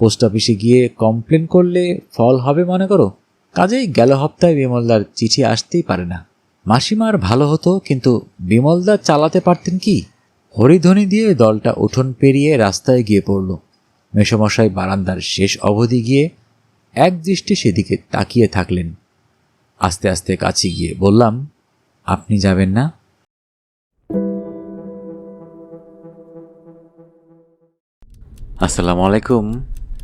Post অফিসে গিয়ে complain করলে ফল হবে, মনে করো। কাজেই গেল হপ্তায় বিমলদার চিঠি আসতেই পারে না। মাসিমার ভালো হতো, কিন্তু বিমলদা চালাতে পারতেন কি? হরিধ্বনি দিয়ে দলটা উঠোন পেরিয়ে রাস্তায় গিয়ে পড়ল। মেসমশাই বারান্দার শেষ অবধি গিয়ে এক দৃষ্টি সেদিকে তাকিয়ে থাকলেন। আস্তে আস্তে কাছে গিয়ে বললাম, আপনি যাবেন না? আসসালামু আলাইকুম।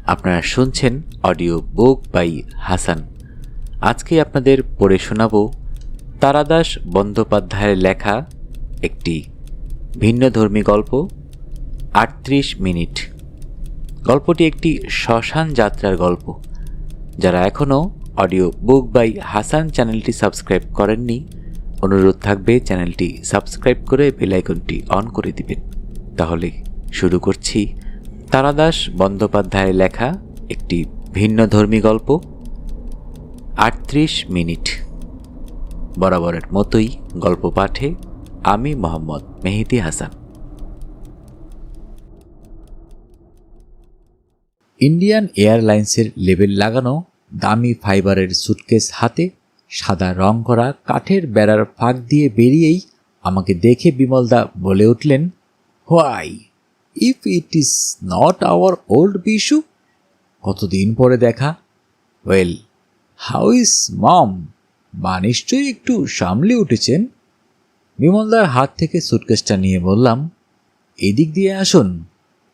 আপনারা শুনছেন অডিও বুক বাই হাসান। আজকে আপনাদের পড়ে শোনাব তারাদাস বন্দ্যোপাধ্যায়ের লেখা একটি ভিন্নধর্মী গল্প, আটত্রিশ মিনিট। গল্পটি একটি শ্মশান যাত্রার গল্প। যারা এখনও অডিও বুক বাই হাসান চ্যানেলটি সাবস্ক্রাইব করেননি, অনুরোধ থাকবে চ্যানেলটি সাবস্ক্রাইব করে বেলাইকনটি অন করে দিবেন। তাহলে শুরু করছি তারাদাস বন্দ্যোপাধ্যায়ের লেখা একটি ভিন্নধর্মী গল্প, আটত্রিশ মিনিট। বরাবরের মতোই গল্প পাঠে আমি মোহাম্মদ মেহেদি হাসান। ইন্ডিয়ান এয়ারলাইন্সের লেবেল লাগানো দামি ফাইবারের সুটকেস হাতে সাদা রং করা কাঠের বেড়ার ফাঁক দিয়ে বেরিয়েই আমাকে দেখে বিমলদা বলে উঠলেন, why! If it is not our old Bishu কতদিন পরে দেখা? ওয়েল হাউ ইজ মম মা নিশ্চয়ই একটু সামলে উঠেছেন। বিমলদার হাত থেকে সুটকেসটা নিয়ে বললাম, এদিক দিয়ে আসুন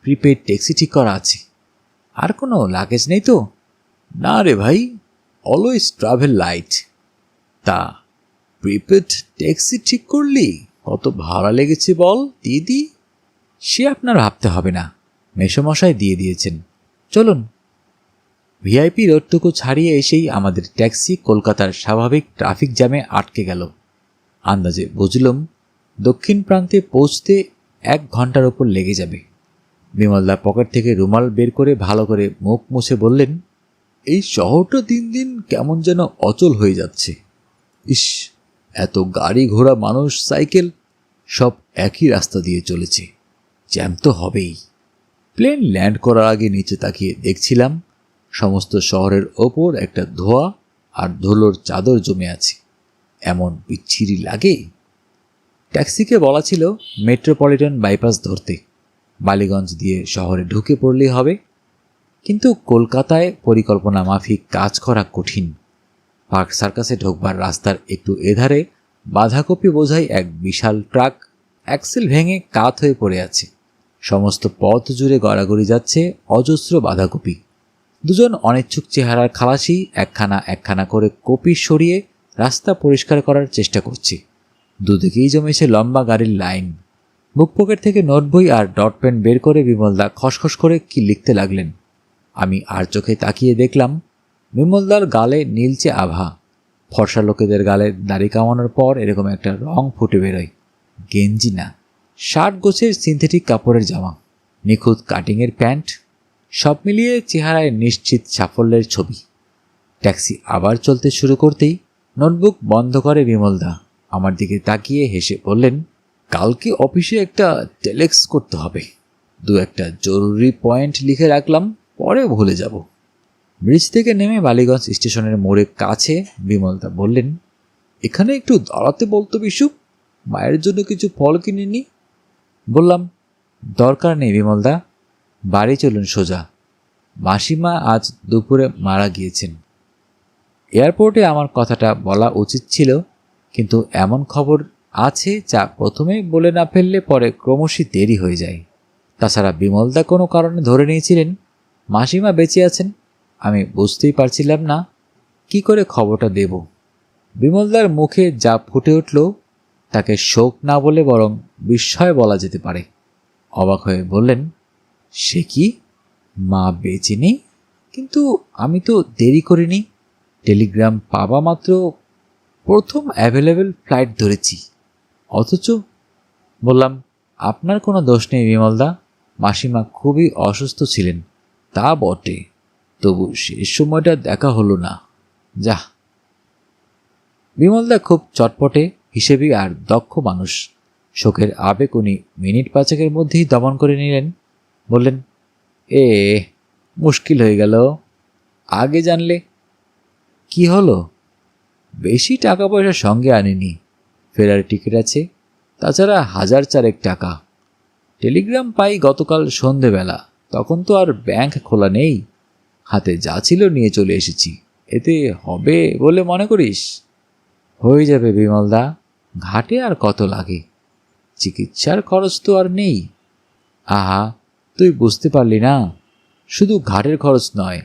প্রিপেড ট্যাক্সি ঠিক করা আছে। আর কোনো লাগেজ নেই তো? না রে ভাই অলওয়েজ ট্রাভেল লাইট তা প্রিপেড ট্যাক্সি ঠিক করলি? কত ভাড়া লেগেছে বল, দিদি? সে আপনার ভাবতে হবে না। মেসমশাই দিয়ে দিয়েছেন। চলুন। ভিআইপি রোডটুকু ছাড়িয়ে এসেই আমাদের ট্যাক্সি কলকাতার স্বাভাবিক ট্রাফিক জ্যামে আটকে গেল। আন্দাজে বুঝলাম, দক্ষিণ প্রান্তে পৌঁছতে এক ঘণ্টার ওপর লেগে যাবে। বিমলদা পকেট থেকে রুমাল বের করে ভালো করে মুখ মুছে বললেন, এই শহরটা দিন দিন কেমন যেন অচল হয়ে যাচ্ছে। ইস, এত গাড়ি ঘোড়া মানুষ, সাইকেল, সব একই রাস্তা দিয়ে চলেছে। জ্যাম তো হবেই। প্লেন ল্যান্ড করার আগে নিচে তাকিয়ে দেখছিলাম, সমস্ত শহরের ওপর একটা ধোয়া আর ধুলোর চাদর জমে আছে। এমন বিচ্ছিরি লাগে? ট্যাক্সিকে বলা ছিল মেট্রোপলিটন বাইপাস ধরতে। বালিগঞ্জ দিয়ে শহরে ঢুকে পড়লেই হবে। কিন্তু কলকাতায় পরিকল্পনা মাফিক কাজ করা কঠিন। পার্ক সার্কাসে ঢোকবার রাস্তার একটু এধারে বাঁধাকপি বোঝাই এক বিশাল ট্রাক, অ্যাক্সেল ভেঙে কাত হয়ে পড়ে আছে। সমস্ত পথ জুড়ে গড়াগড়ি যাচ্ছে অজস্র বাঁধাকপি। দুজন অনিচ্ছুক চেহারার খালাসি একখানা একখানা করে কপি সরিয়ে রাস্তা পরিষ্কার করার চেষ্টা করছে। দুদিকেই জমেছে লম্বা গাড়ির লাইন। বুক পকেট থেকে নোট বই আর ডট পেন বের করে বিমলদা খসখস করে কি লিখতে লাগলেন। আমি আর চোখে তাকিয়ে দেখলাম, বিমলদার গালে নীলচে আভা। ফর্সা লোকেদের গালে দাড়ি কামানোর পর এরকম একটা রং ফুটে বেরোয়। গেঞ্জি না। শার্ট গোছের সিনথেটিক কাপড়ের জামা, নিখুঁত কাটিংয়ের প্যান্ট, সব মিলিয়ে চেহারায় নিশ্চিত সাফল্যের ছবি। ট্যাক্সি আবার চলতে শুরু করতেই নোটবুক বন্ধ করে বিমলদা। আমার দিকে তাকিয়ে হেসে বললেন, কালকে অফিসে একটা টেলেক্স করতে হবে। দু একটা জরুরি পয়েন্ট লিখে রাখলাম, পরে ভুলে যাব। ব্রিজ থেকে নেমে বালিগঞ্জ স্টেশনের মোড়ের কাছে বিমলদা বললেন, এখানে একটু দাঁড়াতে বলতো বিশু, মায়ের জন্য কিছু ফল কিনে নি। বললাম, দরকার নেই বিমলদা, বাড়ি চলুন সোজা। মাসিমা আজ দুপুরে মারা গিয়েছেন। এয়ারপোর্টে আমার কথাটা বলা উচিত ছিল, কিন্তু এমন খবর আছে যা প্রথমে বলে না ফেললে পরে ক্রমশই দেরি হয়ে যায়। তাছাড়া বিমলদা কোনো কারণে ধরে নিয়েছিলেন, মাসিমা বেঁচে আছেন, আমি বুঝতেই পারছিলাম না, কি করে খবরটা দেব? বিমলদার মুখে যা ফুটে উঠল তাকে শোক না বলে বরং বিস্ময় বলা যেতে পারে। অবাক হয়ে বললেন, সে কি? মা বেঁচে নেই? কিন্তু আমি তো দেরি করিনি। টেলিগ্রাম পাবা মাত্র প্রথম অ্যাভেলেবেল ফ্লাইট ধরেছি। অথচ বললাম, আপনার কোনো দোষ নেই বিমলদা। মাসিমা খুবই অসুস্থ ছিলেন। তা বটে। তবু শেষ সময়টা দেখা হলো না। যা বিমলদা খুব চটপটে হিসেবে আর দক্ষ মানুষ শোকের আবেগ উনি মিনিট পাঁচেকের মধ্যেই দমন করে নিলেন। বললেন, এ, মুশকিল হয়ে গেল। আগে জানলে কি হলো? বেশি টাকা পয়সা সঙ্গে আনিনি। ফেরার টিকিট আছে, তাছাড়া হাজার চারেক টাকা। টেলিগ্রাম পাই গতকাল সন্ধেবেলা, তখন তো আর ব্যাংক খোলা নেই। হাতে যা ছিল নিয়ে চলে এসেছি। এতে হবে বলে মনে করিস? হয়ে যাবে বিমলদা। ঘাটে আর কত লাগে? চিকিৎসার খরচ তো আর নেই। আহা, তুই বুঝতে পারলি না। শুধু ঘাটের খরচ নয়,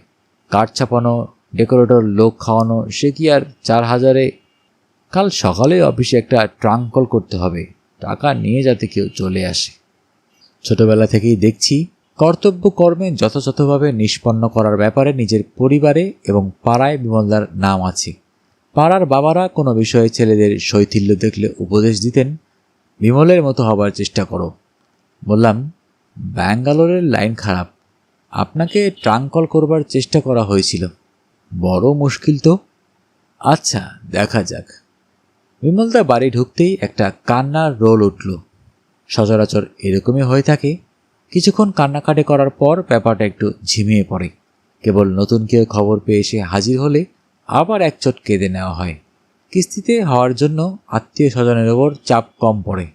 কাঠ ছাপানো, ডেকোরেটর, লোক খাওয়ানো, সে কি আর চার হাজারে? কাল সকালে অফিসে একটা ট্রাঙ্কল করতে হবে। টাকা নিয়ে যাতে কেউ চলে আসে। ছোটবেলা থেকেই দেখছি, কর্তব্য কর্মে যথাযথভাবে নিষ্পন্ন করার ব্যাপারে নিজের পরিবারে এবং পাড়ায় বিমলদার নাম আছে। পাড়ার বাবারা কোনো বিষয়ে ছেলেদের শৈথিল্য দেখলে উপদেশ দিতেন, বিমলের মতো হবার চেষ্টা করো। বললাম, ব্যাঙ্গালোরের লাইন খারাপ। আপনাকে ট্রাঙ্কল করবার চেষ্টা করা হয়েছিল। বড় মুশকিল তো? আচ্ছা দেখা যাক। বিমলদা বাড়ি ঢুকতেই একটা কান্নার রোল উঠল। সচরাচর এরকমই হয়ে থাকে। কিছুক্ষণ কান্নাকাটি করার পর ব্যাপারটা একটু ঝিমিয়ে পড়ে। কেবল নতুন কেউ খবর পেয়ে এসে হাজির হলে আবার এক চট কেঁদে নেওয়া হয়। কিস্তিতে হওয়ার জন্য আত্মীয় স্বজনের ওপর চাপ কম পড়ে।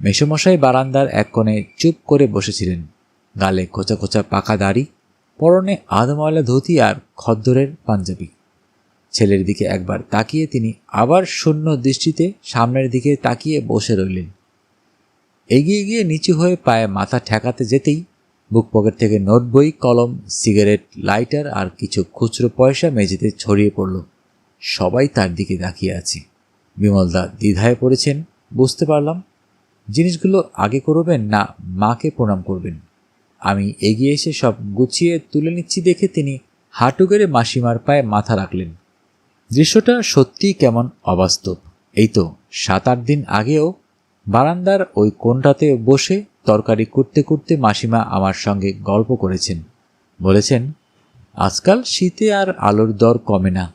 মেসমশাই বারান্দার এক কোণে চুপ করে বসেছিলেন। গালে খোঁচা খোঁচা পাকা দাড়ি, পরনে আধময়লা ধুতি আর খদ্দরের পাঞ্জাবি। ছেলের দিকে একবার তাকিয়ে তিনি আবার শূন্য দৃষ্টিতে সামনের দিকে তাকিয়ে বসে রইলেন। এগিয়ে গিয়ে নিচু হয়ে পায়ে মাথা ঠেকাতে যেতেই বুক পকেট থেকে নোট বই, কলম, সিগারেট, লাইটার আর কিছু খুচরো পয়সা মেঝেতে ছড়িয়ে পড়ল। সবাই তার দিকে তাকিয়ে আছে। বিমলদা দ্বিধায় পড়েছেন। বুঝতে পারলাম। জিনিসগুলো আগে করবেন না মাকে প্রণাম করবেন। আমি এগিয়ে এসে সব গুছিয়ে তুলে নিচ্ছি দেখে তিনি হাঁটু গেড়ে মাসিমার পায়ে মাথা রাখলেন। দৃশ্যটা সত্যিই কেমন অবাস্তব। এই তো সাত আট দিন আগেও বারান্দার ওই কোণটাতে বসে তরকারি করতে করতে মাসিমা আমার সঙ্গে গল্প করেছেন। বলেছেন, আজকাল শীতে আর আলোর দর কমে না।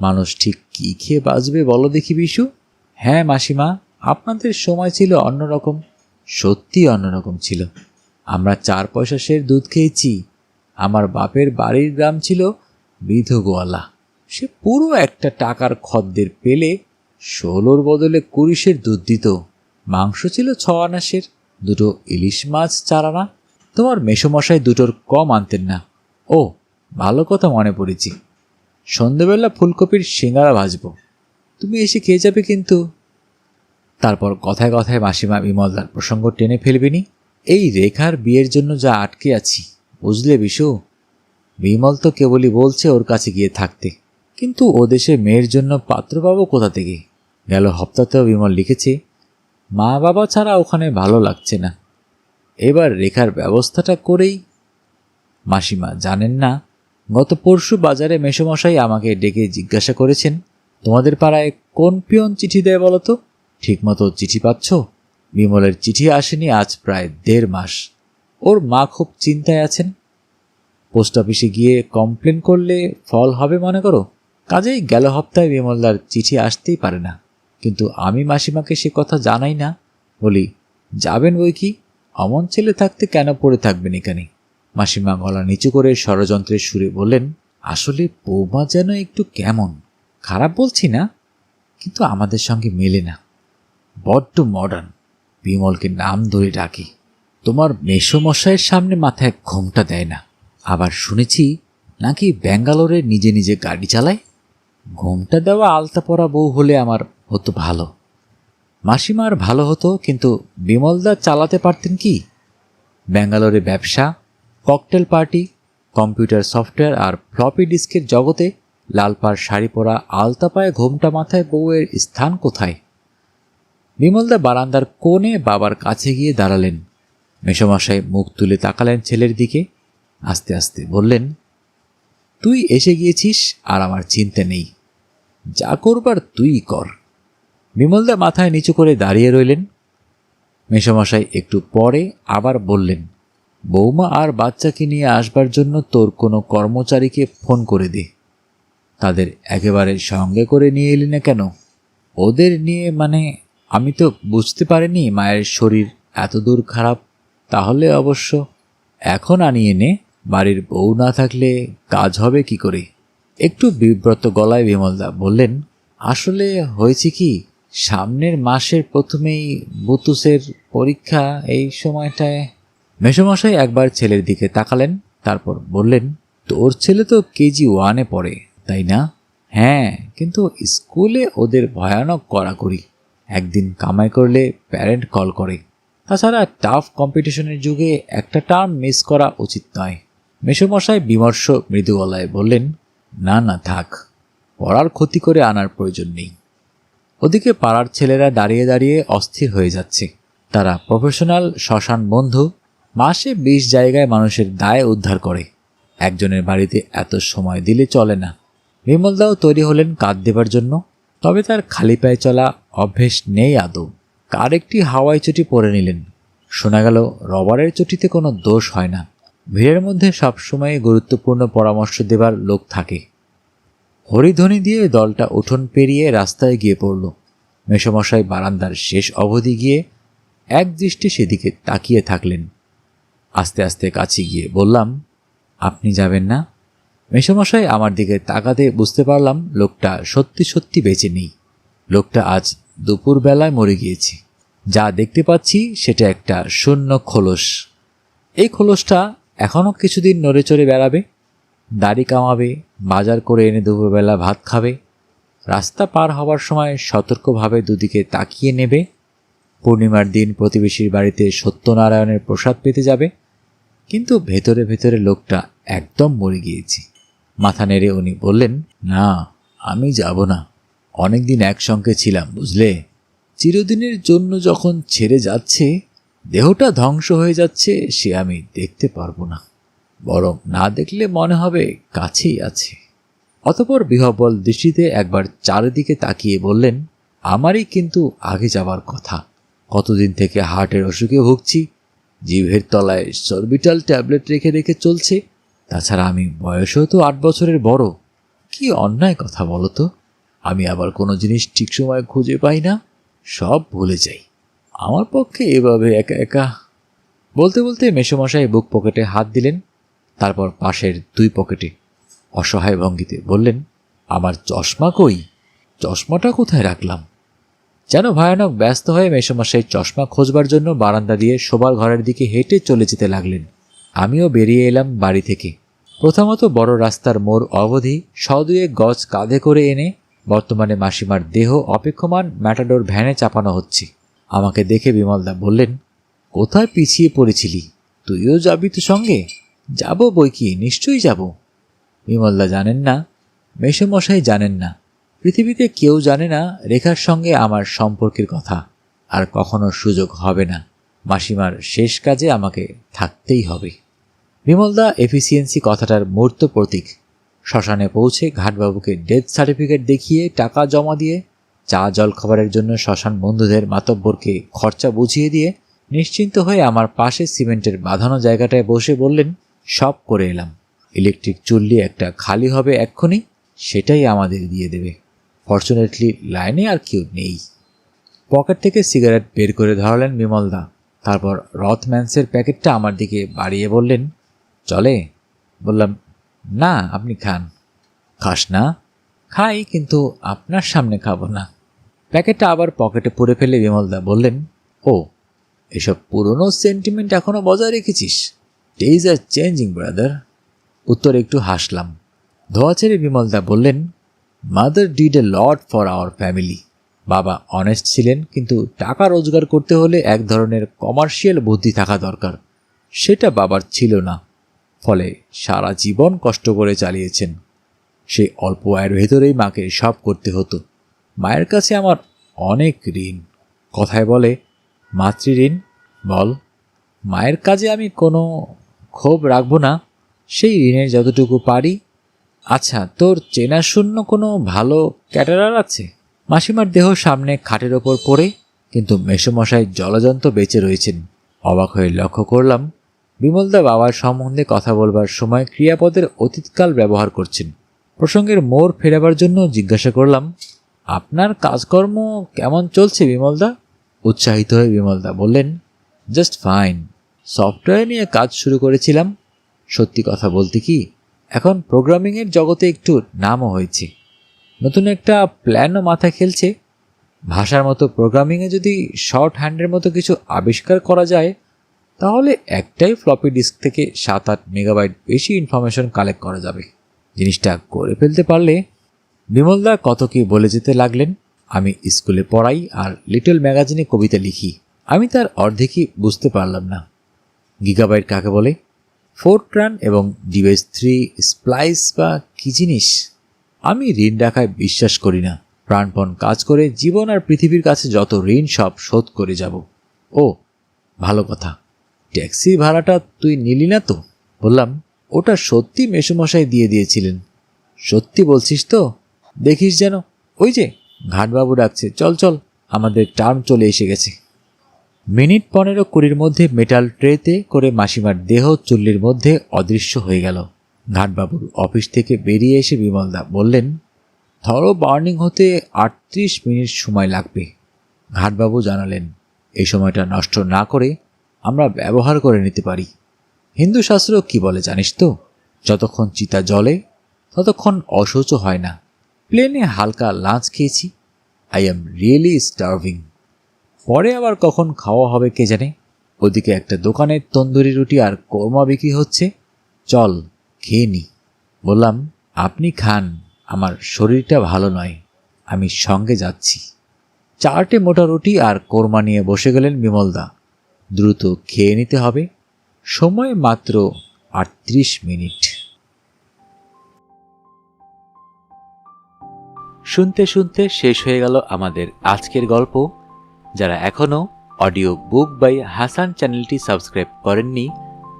মানুষ ঠিক কী খেয়ে বাঁচবে বলো দেখি বিশু? হ্যাঁ মাসিমা, আপনাদের সময় ছিল অন্যরকম, সত্যি অন্যরকম ছিল। আমরা চার পয়সা সের দুধ খেয়েছি। আমার বাপের বাড়ির গ্রাম ছিল বিধগোয়ালা। সে পুরো একটা টাকার খদ্দের পেলে ষোলোর বদলে কুড়িশের দুধ দিত। মাংস ছিল ছ আনাসের দুটো ইলিশ মাছ চারা না? তোমার মেসমশাই দুটোর কম আনতেন না। ও, ভালো কথা মনে পড়েছি। সন্ধেবেলা ফুলকপির সিঙ্গারা ভাজবো। তুমি এসে খেয়ে যাবে কিন্তু। তারপর কথায় কথায় মাসিমা বিমলদার প্রসঙ্গ টেনে ফেলবিনি। এই রেখার বিয়ের জন্য যা আটকে আছি, বুঝলে বিশু? বিমল তো কেবলই বলছে ওর কাছে গিয়ে থাকতে। কিন্তু ও দেশে মেয়ের জন্য পাত্র পাবো কোথা থেকে? গেল হপ্তাতেও বিমল লিখেছে মা বাবা ছাড়া ওখানে ভালো লাগছে না। এবার রেখার ব্যবস্থাটা করেই। মাসিমা জানেন না, গত পরশু বাজারে মেসমশাই আমাকে ডেকে জিজ্ঞাসা করেছেন, তোমাদের পাড়ায় কোন পিয়ন চিঠি দেয় বলো তো? ঠিকমতো চিঠি পাচ্ছ? বিমলের চিঠি আসেনি আজ প্রায় দেড় মাস। ওর মা খুব চিন্তায় আছেন। পোস্ট অফিসে গিয়ে কমপ্লেন করলে ফল হবে মনে করো? কাজেই গেল হপ্তায় বিমলদার চিঠি আসতেই পারে না। কিন্তু আমি মাসিমাকে সে কথা জানাই না। বলি, যাবেন বই কি? অমন ছেলে থাকতে কেন পড়ে থাকবেন এখানে? মাসিমা গলা নিচু করে ষড়যন্ত্রের সুরে বললেন, আসলে বৌমা যেন একটু কেমন। খারাপ বলছি না, কিন্তু আমাদের সঙ্গে মেলে না। বড্ড মডার্ন বিমলকে নাম ধরে ডাকি। তোমার মেসমশাইয়ের সামনে মাথায় ঘোমটা দেয় না। আবার শুনেছি নাকি ব্যাঙ্গালোরে নিজে নিজে গাড়ি চালায়? ঘোমটা দেওয়া আলতা পরা বউ হলে আমার হতো ভালো। মাসিমার ভালো হতো, কিন্তু বিমলদা চালাতে পারতেন কি? ব্যাঙ্গালোরে ব্যবসা, ককটেল পার্টি, কম্পিউটার সফটওয়্যার আর ফ্লপি ডিস্কের জগতে লালপাড় শাড়ি পরা আলতা পায়ে ঘোমটা মাথায় বউয়ের স্থান কোথায়? বিমলদা বারান্দার কোণে বাবার কাছে গিয়ে দাঁড়ালেন। মেসমশাই মুখ তুলে তাকালেন ছেলের দিকে, আস্তে আস্তে বললেন, তুই এসে গিয়েছিস আর আমার চিন্তা নেই। যা করবার তুই কর। বিমলদা মাথায় নিচু করে দাঁড়িয়ে রইলেন। মেসমশাই একটু পরে আবার বললেন, বৌমা আর বাচ্চাকে নিয়ে আসবার জন্য তোর কোনো কর্মচারীকে ফোন করে দে। তাদের একেবারে সঙ্গে করে নিয়ে এলি না কেন? ওদের নিয়ে মানে আমি তো বুঝতে পারিনি মায়ের শরীর এত দূর খারাপ। তাহলে অবশ্য এখন আনিয়ে নে, বাড়ির বউ না থাকলে কাজ হবে কি করে? একটু বিব্রত গলায় বিমলদা বললেন, আসলে হয়েছে কি সামনের মাসের প্রথমেই বুতুসের পরীক্ষা এই সময়টায়? মেসোমশাই একবার ছেলের দিকে তাকালেন, তারপর বললেন, তোর ছেলে তো কেজি ওয়ানে পড়ে, তাই না? হ্যাঁ কিন্তু স্কুলে ওদের ভয়ানক কড়াকড়ি। একদিন কামাই করলে প্যারেন্ট কল করে। তাছাড়া টাফ কম্পিটিশনের যুগে একটা টার্ম মিস করা উচিত নয়। মেসোমশাই বিমর্ষ মৃদু গলায় বললেন, না না, থাক। পড়ার ক্ষতি করে আনার প্রয়োজন নেই। ওদিকে পাড়ার ছেলেরা দাঁড়িয়ে দাঁড়িয়ে অস্থির হয়ে যাচ্ছে। তারা প্রফেশনাল শ্মশান বন্ধু, মাসে বিশ জায়গায় মানুষের দায় উদ্ধার করে। একজনের বাড়িতে এত সময় দিলে চলে না। বিমলদাও তৈরি হলেন কাঁদ দেবার জন্য, তবে তার খালি পায়ে চলা অভ্যেস নেই আদৌ। কার একটি হাওয়াই চটি পরে নিলেন? শোনা গেল, রবারের চটিতে কোনো দোষ হয় না। ভিড়ের মধ্যে সবসময় গুরুত্বপূর্ণ পরামর্শ দেবার লোক থাকে। হরিধ্বনি দিয়ে দলটা উঠোন পেরিয়ে রাস্তায় গিয়ে পড়ল। মেসমশাই বারান্দার শেষ অবধি গিয়ে এক দৃষ্টি সেদিকে তাকিয়ে থাকলেন। আস্তে আস্তে কাছে গিয়ে বললাম, আপনি যাবেন না? মেসমশাই আমার দিকে তাকাতে বুঝতে পারলাম লোকটা সত্যি সত্যি বেঁচে নেই। লোকটা আজ দুপুরবেলায় মরে গিয়েছে। যা দেখতে পাচ্ছি সেটা একটা শূন্য খোলস। এই খোলসটা এখনও কিছুদিন নড়ে চড়ে বেড়াবে। দাড়ি কামাবে, বাজার করে এনে দুপুরবেলা ভাত খাবে, রাস্তা পার হওয়ার সময় সতর্কভাবে দুদিকে তাকিয়ে নেবে, পূর্ণিমার দিন প্রতিবেশীর বাড়িতে সত্যনারায়ণের প্রসাদ পেতে যাবে, কিন্তু ভেতরে ভেতরে লোকটা একদম মরে গিয়েছে। মাথা নেড়ে উনি বললেন, না, আমি যাব না। অনেকদিন একসঙ্গে ছিলাম, বুঝলে? চিরদিনের জন্য যখন ছেড়ে যাচ্ছে, দেহটা ধ্বংস হয়ে যাচ্ছে, সে আমি দেখতে পারব না। বরং না দেখলে মনে হবে কাছেই আছে। অতপর বিহবল দৃষ্টিতে একবার চারিদিকে তাকিয়ে বললেন, আমারই কিন্তু আগে যাবার কথা। কতদিন থেকে হার্টের অসুখে ভুগছি, জিভের তলায় সর্বিটাল ট্যাবলেট রেখে রেখে চলছে, তাছাড়া আমি বয়সও তো আট বছরের বড়। কি অন্যায় কথা বলো তো? আমি আবার কোনো জিনিস ঠিক সময় খুঁজে পাই না, সব ভুলে যাই। আমার পক্ষে এভাবে একা একা বলতে বলতে মেসোমশাই বুক পকেটে হাত দিলেন। তারপর পাশের দুই পকেটে অসহায় ভঙ্গিতে বললেন, আমার চশমা কই? চশমাটা কোথায় রাখলাম? যেন ভয়ানক ব্যস্ত হয়ে মেসোমশাই চশমা খোঁজবার জন্য বারান্দা দিয়ে শোবার ঘরের দিকে হেঁটে চলে যেতে লাগলেন। আমিও বেরিয়ে এলাম বাড়ি থেকে। প্রথমত বড় রাস্তার মোড় অবধি সদুয়ে গজ কাঁধে করে এনে বর্তমানে মাসিমার দেহ অপেক্ষমান ম্যাটাডোর ভ্যানে চাপানো হচ্ছে। আমাকে দেখে বিমলদা বললেন, কোথায় পিছিয়ে পড়েছিলি? তুইও যাবি তো সঙ্গে? যাব বই কি? নিশ্চয়ই যাব। বিমলদা জানেন না, মেসোমশাই জানেন না। পৃথিবীতে কেউ জানে না রেখার সঙ্গে আমার সম্পর্কের কথা। আর কখনো সুযোগ হবে না। মাসিমার শেষ কাজে আমাকে থাকতেই হবে। বিমলদা এফিসিয়েন্সি কথাটার মূর্ত প্রতীক। শ্মশানে পৌঁছে ঘাটবাবুকে ডেথ সার্টিফিকেট দেখিয়ে টাকা জমা দিয়ে, চা জল খাবারের জন্য শ্মশান বন্ধুদের মাতব্বরকে খরচা বুঝিয়ে দিয়ে, নিশ্চিন্ত হয়ে আমার পাশে সিমেন্টের বাঁধানো জায়গাটায় বসে বললেন সব করে এলাম। ইলেকট্রিক চুল্লি একটা খালি হবে এক্ষুনি, সেটাই আমাদের দিয়ে দেবে। ফর্চুনেটলি লাইনে আর কেউ নেই। পকেট থেকে সিগারেট বের করে ধরালেন বিমলদা। তারপর রথম্যান্সের প্যাকেটটা আমার দিকে বাড়িয়ে বললেন, চলে? বললাম, না, আপনি খান। খাস না? খাই, কিন্তু আপনার সামনে খাব না। প্যাকেটটা আবার পকেটে পুরে ফেলে বিমলদা বললেন, ও, এসব পুরনো সেন্টিমেন্ট এখনও বজায় রেখেছিস? ডেইজ আর চেঞ্জিং ব্রাদার উত্তর একটু হাসলাম। ধোয়া ছেড়ে বিমলদা বললেন mother did a lot for our family বাবা অনেস্ট ছিলেন, কিন্তু টাকা রোজগার করতে হলে এক ধরনের কমার্শিয়াল বুদ্ধি থাকা দরকার। সেটা বাবার ছিল না। ফলে সারা জীবন কষ্ট করে চালিয়েছেন। সে অল্প আয়ের ভেতরেই মাকে সব করতে হতো। মায়ের কাছে আমার অনেক ঋণ। কথায় বলে মাতৃঋণ বল, মায়ের কাজে আমি কোনো ক্ষোভ রাখব না। সেই ঋণের যতটুকু পারি। আচ্ছা তোর চেনাশূন্য কোনো ভালো ক্যাটারার আছে? মাসিমার দেহ সামনে খাটের ওপর পড়ে, কিন্তু মেসোমশাই জলজন্ত বেঁচে রয়েছেন। অবাক হয়ে লক্ষ্য করলাম, বিমলদা বাবার সম্বন্ধে কথা বলবার সময় ক্রিয়াপদের অতীতকাল ব্যবহার করছেন। প্রসঙ্গের মোড় ফেরাবার জন্য জিজ্ঞাসা করলাম, আপনার কাজকর্ম কেমন চলছে বিমলদা? উৎসাহিত হয়ে বিমলদা বললেন জাস্ট ফাইন সফটওয়্যার নিয়ে কাজ শুরু করেছিলাম। সত্যি কথা বলতে কি, এখন প্রোগ্রামিংয়ের জগতে একটু নামও হয়েছে। নতুন একটা প্ল্যানও মাথা খেলছে। ভাষার মতো প্রোগ্রামিংয়ে যদি শর্ট হ্যান্ডের মতো কিছু আবিষ্কার করা যায়, তাহলে একটাই ফ্লপি ডিস্ক থেকে সাত আট মেগাবাইট বেশি ইনফরমেশন কালেক্ট করা যাবে। জিনিসটা করে ফেলতে পারলে বিমলদা কত কি বলে যেতে লাগলেন, আমি স্কুলে পড়াই আর লিটল ম্যাগাজিনে কবিতা লিখি। আমি তার অর্ধেকই বুঝতে পারলাম না। গিগাবাইট কাকে বলে? ফোরট্রান এবং ডিভাইস থ্রি স্প্লাইস বা কী জিনিস? আমি ঋণ রাখায় বিশ্বাস করি না। প্রাণপণ কাজ করে জীবন আর পৃথিবীর কাছে যত ঋণ, সব শোধ করে যাব। ও, ভালো কথা। ট্যাক্সি ভাড়াটা তুই নিলি না তো? বললাম, ওটা সত্যি মেসুমশাই দিয়ে দিয়েছিলেন। সত্যি বলছিস তো? দেখিস যেন। ওই যে, ঘাটবাবু ডাকছে, চল চল, আমাদের টার্ম চলে এসে গেছে। মিনিট পনেরো কুড়ির মধ্যে মেটাল ট্রেতে করে মাসিমার দেহ চুল্লির মধ্যে অদৃশ্য হয়ে গেল। ঘাটবাবুর অফিস থেকে বেরিয়ে এসে বিমলদা বললেন, ধরো বার্নিং হতে আটত্রিশ মিনিট সময় লাগবে। ঘাটবাবু জানালেন, এই সময়টা নষ্ট না করে আমরা ব্যবহার করে নিতে পারি। হিন্দু শাস্ত্র কি বলে জানিস তো? যতক্ষণ চিতা জ্বলে, ততক্ষণ অসহ্য হয় না। প্লেনে হালকা লাঞ্চ খেয়েছি। আই এম রিয়েলি স্টার্ভিং পরে আবার কখন খাওয়া হবে কে জানে? ওদিকে একটা দোকানে তন্দুরি রুটি আর কোরমা বিক্রি হচ্ছে। চল, খেয়ে নি। বললাম, আপনি খান, আমার শরীরটা ভালো নয়। আমি সঙ্গে যাচ্ছি। চারটে মোটা রুটি আর কোরমা নিয়ে বসে গেলেন বিমলদা দ্রুত খেয়ে নিতে হবে। সময় মাত্র আটত্রিশ মিনিট। শুনতে শুনতে শেষ হয়ে গেল আমাদের আজকের গল্প। যারা এখনও অডিও বুক বাই হাসান চ্যানেলটি সাবস্ক্রাইব করেননি,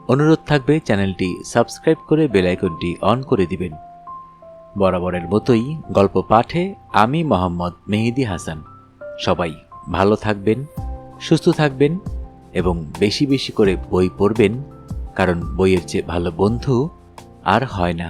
অনুরোধ থাকবে চ্যানেলটি সাবস্ক্রাইব করে বেলাইকনটি অন করে দিবেন। বরাবরের মতোই গল্প পাঠে আমি মোহাম্মদ মেহেদি হাসান। সবাই ভালো থাকবেন, সুস্থ থাকবেন এবং বেশি বেশি করে বই পড়বেন, কারণ বইয়ের চেয়ে ভালো বন্ধু আর হয় না।